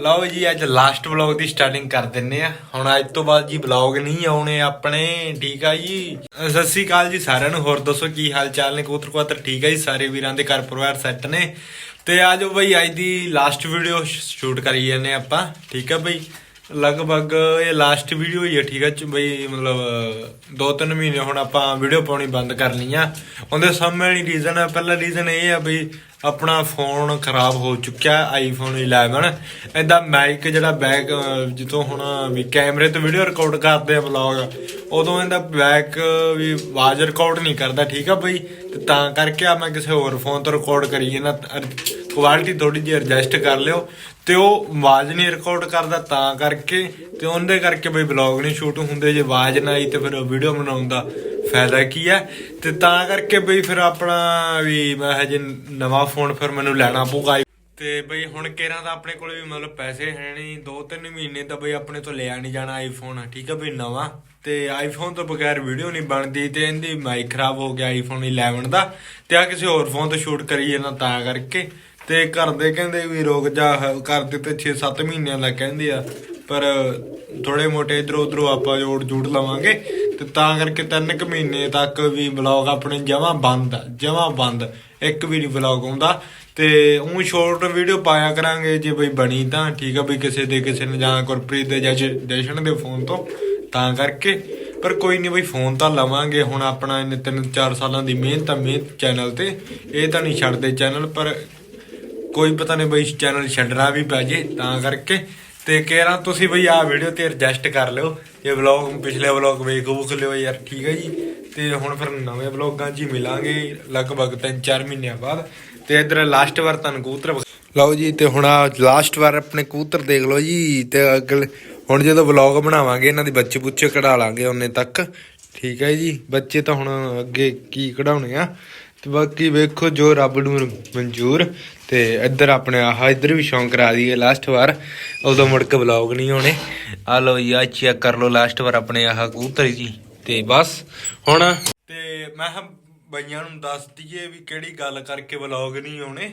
ਲਓ ਜੀ, ਅੱਜ ਲਾਸਟ ਵਲੌਗ ਦੀ ਸਟਾਰਟਿੰਗ ਕਰ ਦਿੰਨੇ ਆ। ਹੁਣ ਅੱਜ ਤੋਂ ਬਾਅਦ ਜੀ ਵਲੌਗ ਨਹੀਂ ਆਉਣੇ ਆਪਣੇ, ਠੀਕ ਆ ਜੀ? ਸਤਿ ਸ੍ਰੀ ਅਕਾਲ ਜੀ ਸਾਰਿਆਂ ਨੂੰ, ਹੋਰ ਦੱਸੋ ਕੀ ਹਾਲ ਚਾਲ ਨੇ? ਕਬੂਤਰ ਕੁਆਤਰ ਠੀਕ ਆ ਜੀ? ਸਾਰੇ ਵੀਰਾਂ ਦੇ ਘਰ ਪਰਿਵਾਰ ਸੈੱਟ ਨੇ। ਤੇ ਆਜੋ ਬਈ, ਅੱਜ ਦੀ ਲਾਸਟ ਵੀਡੀਓ ਸ਼ੂਟ ਕਰੀ ਜਾਂਦੇ ਆਪਾਂ, ਠੀਕ ਆ ਬਈ? ਲਗਭਗ ਇਹ ਲਾਸਟ ਵੀਡੀਓ ਹੀ ਹੈ ਠੀਕ ਹੈ ਚ ਬਈ ਮਤਲਬ ਦੋ ਤਿੰਨ ਮਹੀਨੇ ਹੁਣ ਆਪਾਂ ਵੀਡੀਓ ਪਾਉਣੀ ਬੰਦ ਕਰ ਆ ਉਹਦੇ ਸਾਹਮਣੇ ਰੀਜ਼ਨ ਹੈ ਪਹਿਲਾ ਰੀਜ਼ਨ ਇਹ ਆ ਬਈ ਆਪਣਾ ਫੋਨ ਖਰਾਬ ਹੋ ਚੁੱਕਿਆ ਆਈਫੋਨ 11 ਇਹਦਾ ਮਾਈਕ ਜਿਹੜਾ ਬੈਕ ਜਿੱਥੋਂ ਹੁਣ ਵੀ ਕੈਮਰੇ ਤੋਂ ਵੀਡੀਓ ਰਿਕਾਰਡ ਕਰਦੇ ਆ ਵਲੌਗ ਉਦੋਂ ਇਹਦਾ ਬੈਕ ਵੀ ਆਵਾਜ਼ ਰਿਕਾਰਡ ਨਹੀਂ ਕਰਦਾ, ਠੀਕ ਆ ਬਈ? ਤੇ ਤਾਂ ਕਰਕੇ ਆ ਮੈਂ ਕਿਸੇ ਹੋਰ ਫੋਨ ਤੋਂ ਰਿਕਾਰਡ ਕਰੀ ਜਾਂਦਾ। ਕੁਆਲਿਟੀ ਥੋੜੀ ਜਿਹੀ ਐਡਜਸਟ ਕਰ ਲਿਓ ਤੇ ਉਹ ਆਵਾਜ਼ ਨਹੀਂ ਰਿਕਾਰਡ ਕਰਦਾ ਤਾਂ ਕਰਕੇ ਤੇ ਉਹਦੇ ਕਰਕੇ ਬਈ ਵਲੌਗ ਨਹੀਂ ਸ਼ੂਟ ਹੁੰਦੇ। ਜੇ ਆਵਾਜ਼ ਨਾ ਆਈ ਤੇ ਫਿਰ ਵੀਡੀਓ ਬਣਾਉਣ ਦਾ ਫਾਇਦਾ ਕੀ ਹੈ? ਤੇ ਤਾਂ ਕਰਕੇ ਬਈ ਫਿਰ ਆਪਣਾ ਵੀ ਮੈਂ ਹਜੇ ਨਵਾਂ ਫੋਨ ਫਿਰ ਮੈਨੂੰ ਲੈਣਾ ਪਊਗਾ। ਤੇ ਬਈ ਹੁਣ ਕੇਰਾਂ ਦਾ ਆਪਣੇ ਕੋਲ ਵੀ ਮਤਲਬ ਪੈਸੇ ਹੈ ਨਹੀਂ 2-3 ਮਹੀਨੇ ਤਾਂ ਬਈ ਆਪਣੇ ਤੋਂ ਲਿਆ ਨਹੀਂ ਜਾਣਾ ਆਈਫੋਨ ਠੀਕ ਹੈ ਬਈ ਨਵਾਂ। ਤੇ ਆਈਫੋਨ ਤੋਂ ਬਗੈਰ ਵੀਡੀਓ ਨਹੀਂ ਬਣਦੀ ਤੇ ਇਹਦੀ ਮਾਈਕ ਖਰਾਬ ਹੋ ਗਿਆ ਆਈਫੋਨ 11 ਦਾ। ਤੇ ਆ ਕਿਸੇ ਹੋਰ ਫੋਨ ਤੋਂ ਸ਼ੂਟ ਕਰੀ ਜਾਂਦਾ ਤਾਂ ਕਰਕੇ। ਤੇ ਘਰ ਦੇ ਕਹਿੰਦੇ ਵੀ ਰੁਕ ਜਾ ਕਰ ਦਿੱਤੇ 6-7 ਮਹੀਨਿਆਂ ਦਾ ਕਹਿੰਦੇ ਆ, ਪਰ ਥੋੜੇ ਮੋਟੇ ਇਧਰੋਂ ਉਧਰੋਂ ਆਪਾਂ ਜੋੜ ਜੂੜ ਲਵਾਂਗੇ ਤੇ ਤਾਂ ਕਰਕੇ ਤਿੰਨ ਕੁ ਮਹੀਨੇ ਤੱਕ ਵੀ ਵਲੌਗ ਆਪਣੇ ਜਮਾ ਬੰਦ ਆ, ਜਮਾ ਬੰਦ, ਇੱਕ ਵੀ ਨਹੀਂ ਵਲੌਗ ਆਉਂਦਾ। ਤੇ ਉਹ ਸ਼ੋਰਟ ਵੀਡੀਓ ਪਾਇਆ ਕਰਾਂਗੇ, ਜੇ ਬਈ ਬਣੀ ਤਾਂ, ਠੀਕ ਆ ਬਈ ਕਿਸੇ ਦੇ, ਕਿਸੇ ਨੇ ਜਾਂ ਗੁਰਪ੍ਰੀਤ ਦੇ ਜਾਂ ਜਸ਼ਨ ਦੇ ਫੋਨ ਤੋਂ, ਤਾਂ ਕਰਕੇ। ਪਰ ਕੋਈ ਨਹੀਂ ਬਈ ਫੋਨ ਤਾਂ ਲਵਾਂਗੇ, ਹੁਣ ਆਪਣਾ ਇਹਨੇ 3-4 ਸਾਲਾਂ ਦੀ ਮਿਹਨਤ ਆ, ਮਿਹਨਤ ਚੈਨਲ ਤੇ, ਇਹ ਤਾਂ ਨਹੀਂ ਛੱਡਦੇ ਚੈਨਲ ਪਰ ਕੋਈ ਪਤਾ ਨਹੀਂ ਬਈ ਚੈਨਲ ਛੱਡਣਾ ਵੀ ਪੈ ਜੇ ਤਾਂ ਕਰਕੇ। ਤੇ ਕਹਿ ਤੁਸੀਂ ਬਈ ਆਹ ਵੀਡੀਓ ਤੇ ਐਡਜਸਟ ਕਰ ਲਿਓ। ਇਹ ਵਲੌਗ ਪਿਛਲੇ ਵਲੌਗ ਵੇਖ ਵੂਖ ਲਿਓ ਯਾਰ, ਠੀਕ ਹੈ ਜੀ। ਤੇ ਹੁਣ ਫਿਰ ਨਵੇਂ ਵਲੌਗਾਂ 'ਚ ਹੀ ਮਿਲਾਂਗੇ, ਲਗਭਗ 3-4 ਮਹੀਨਿਆਂ ਬਾਅਦ। ਤੇ ਇਧਰ ਲਾਸਟ ਵਾਰ ਤੁਹਾਨੂੰ ਕਬੂਤਰ ਲਓ ਜੀ, ਤੇ ਹੁਣ ਆ ਲਾਸਟ ਵਾਰ ਆਪਣੇ ਕਬੂਤਰ ਦੇਖ ਲਓ ਜੀ। ਤੇ ਅਗਲ ਹੁਣ ਜਦੋਂ ਵਲੌਗ ਬਣਾਵਾਂਗੇ, ਇਹਨਾਂ ਦੇ ਬੱਚੇ ਬੁੱਚੇ ਕਢਾ ਲਾਂਗੇ ਉਹਨੇ ਤੱਕ। ਠੀਕ ਹੈ ਜੀ। ਬੱਚੇ ਤਾਂ ਹੁਣ ਅੱਗੇ ਕੀ ਕਢਾਉਣੇ ਆ? ਤੇ ਬਾਕੀ ਵੇਖੋ ਜੋ ਰੱਬ ਨੂੰ ਮਨਜ਼ੂਰ ਤੇ ਇੱਧਰ ਆਪਣੇ ਆਹ, ਇੱਧਰ ਵੀ ਸ਼ੌਂਕ ਕਰਾ ਦਈਏ ਲਾਸਟ ਵਾਰ। ਉਦੋਂ ਮੁੜ ਕੇ ਵਲੌਗ ਨਹੀਂ ਹੋਣੇ। ਆ ਲਓ ਜੀ ਆ ਚੈੱਕ ਕਰ ਲਓ ਲਾਸਟ ਵਾਰ ਆਪਣੇ ਆਹ ਕਬੂਤਰ ਜੀ। ਤੇ ਬਸ, ਹੁਣ ਤੇ ਮੈਂ ਕਿਹਾ ਬਈਆਂ ਨੂੰ ਦੱਸ ਦਈਏ ਵੀ ਕਿਹੜੀ ਗੱਲ ਕਰਕੇ ਵਲੌਗ ਨਹੀਂ ਆਉਣੇ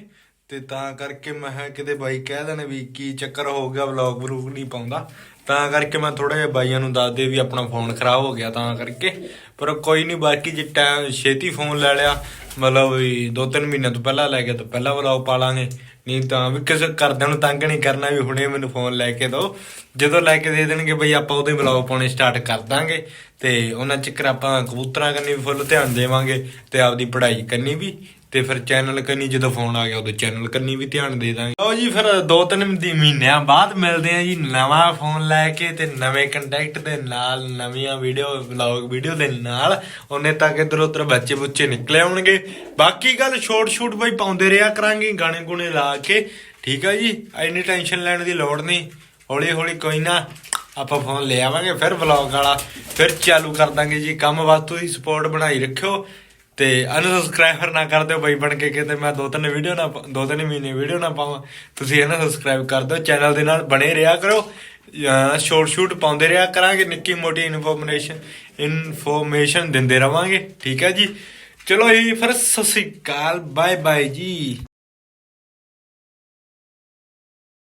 ਤੇ ਤਾਂ ਕਰਕੇ ਮੈਂ ਕਿਹਾ ਕਿਤੇ ਬਾਈ ਕਹਿ ਦੇਣ ਵੀ ਕੀ ਚੱਕਰ ਹੋ ਗਿਆ ਵਲੌਗ ਵਲੂਗ ਨਹੀਂ ਪਾਉਂਦਾ। ਤਾਂ ਕਰਕੇ ਮੈਂ ਥੋੜਾ ਜਿਹਾ ਬਾਈਆਂ ਨੂੰ ਦੱਸ ਦੇ ਵੀ ਆਪਣਾ ਫੋਨ ਖਰਾਬ ਹੋ ਗਿਆ ਤਾਂ ਕਰਕੇ। ਪਰ ਕੋਈ ਨਹੀਂ ਬਾਕੀ ਜੇ ਟਾਈਮ ਛੇਤੀ ਫੋਨ ਲੈ ਲਿਆ, ਮਤਲਬ ਵੀ ਦੋ ਤਿੰਨ ਮਹੀਨਿਆਂ ਤੋਂ ਪਹਿਲਾਂ ਲੈ ਗਿਆ ਤਾਂ ਪਹਿਲਾਂ ਵਲੌਗ ਪਾ ਲਾਂਗੇ ਨਹੀਂ ਤਾਂ ਵੀ ਕਿਸੇ ਕਰਦਿਆਂ ਨੂੰ ਤੰਗ ਨਹੀਂ ਕਰਨਾ ਵੀ ਹੁਣੇ ਮੈਨੂੰ ਫੋਨ ਲੈ ਕੇ ਦਿਓ। ਜਦੋਂ ਲੈ ਕੇ ਦੇ ਦੇਣਗੇ ਬਈ ਆਪਾਂ ਉਹਦੇ ਵਲੌਗ ਪਾਉਣੇ ਸਟਾਰਟ ਕਰ ਦਾਂਗੇ। ਤੇ ਉਹਨਾਂ ਚੱਕਰ ਆਪਾਂ ਕਬੂਤਰਾਂ ਕੰਨੀ ਵੀ ਫੁੱਲ ਧਿਆਨ ਦੇਵਾਂਗੇ ਤੇ ਆਪਦੀ ਪੜ੍ਹਾਈ ਕੰਨੀ ਵੀ। ਤੇ ਫਿਰ ਚੈਨਲ ਕੰਨੀ ਜਦੋਂ ਫੋਨ ਆ ਗਿਆ, ਉਦੋਂ ਚੈਨਲ ਕੰਨੀ ਵੀ ਧਿਆਨ ਦੇ ਦਾਂਗੇ। ਲਓ ਜੀ ਫਿਰ ਦੋ ਤਿੰਨ ਦੀ ਮਹੀਨਿਆਂ ਬਾਅਦ ਮਿਲਦੇ ਆ ਜੀ ਨਵਾਂ ਫੋਨ ਲੈ ਕੇ ਤੇ ਨਵੇਂ ਕੰਟੈਕਟ ਦੇ ਨਾਲ ਨਵੀਆਂ ਵੀਡੀਓ ਵਲੌਗ ਵੀਡੀਓ ਦੇ ਨਾਲ ਉਹਨੇ ਤੱਕ ਇਧਰ ਉਧਰ ਬੱਚੇ ਬੁੱਚੇ ਨਿਕਲੇ ਆਉਣਗੇ ਬਾਕੀ ਗੱਲ ਛੋਟ ਛੋਟ ਬਈ ਪਾਉਂਦੇ ਰਿਹਾ ਕਰਾਂਗੇ ਗਾਣੇ ਗੁਣੇ ਲਾ ਕੇ। ਠੀਕ ਆ ਜੀ? ਐਨੀ ਟੈਨਸ਼ਨ ਲੈਣ ਦੀ ਲੋੜ ਨਹੀਂ। ਹੌਲੀ ਹੌਲੀ ਕੋਈ ਨਾ ਆਪਾਂ ਫੋਨ ਲੈ ਆਵਾਂਗੇ, ਫਿਰ ਵਲੌਗ ਵਾਲਾ। ਫਿਰ ਚਾਲੂ ਕਰ ਦਾਂਗੇ ਜੀ। ਕੰਮ ਬਾਤ ਤੁਸੀਂ ਸਪੋਰਟ ਬਣਾਈ ਰੱਖਿਓ। ਤੇ ਅਨਸਬਸਕ੍ਰਾਈਬਰ ਨਾ ਕਰ ਦਿਓ ਬਈ ਬਣ ਕੇ ਕਿਤੇ ਮੈਂ ਦੋ ਤਿੰਨ ਵੀਡੀਓ ਨਾ ਪਾ- ਦੋ ਤਿੰਨ ਮਹੀਨੇ ਵੀਡੀਓ ਨਾ ਪਾਵਾਂ। ਤੁਸੀਂ ਇਹਨਾਂ ਸਬਸਕ੍ਰਾਈਬ ਕਰ ਦਿਓ ਚੈਨਲ ਦੇ ਨਾਲ ਬਣੇ ਰਿਹਾ ਕਰੋ। ਸ਼ੋਰਟ ਸ਼ੂਟ ਪਾਉਂਦੇ ਰਿਹਾ ਕਰਾਂਗੇ, ਨਿੱਕੀ ਮੋਟੀ ਇਨਫੋਰਮੇਸ਼ਨ ਇਨਫੋਰਮੇਸ਼ਨ ਦਿੰਦੇ ਰਵਾਂਗੇ। ਠੀਕ ਹੈ ਜੀ? ਚਲੋ ਜੀ, ਫਿਰ ਸਤਿ ਸ਼੍ਰੀ ਅਕਾਲ ਬਾਏ ਬਾਏ ਜੀ।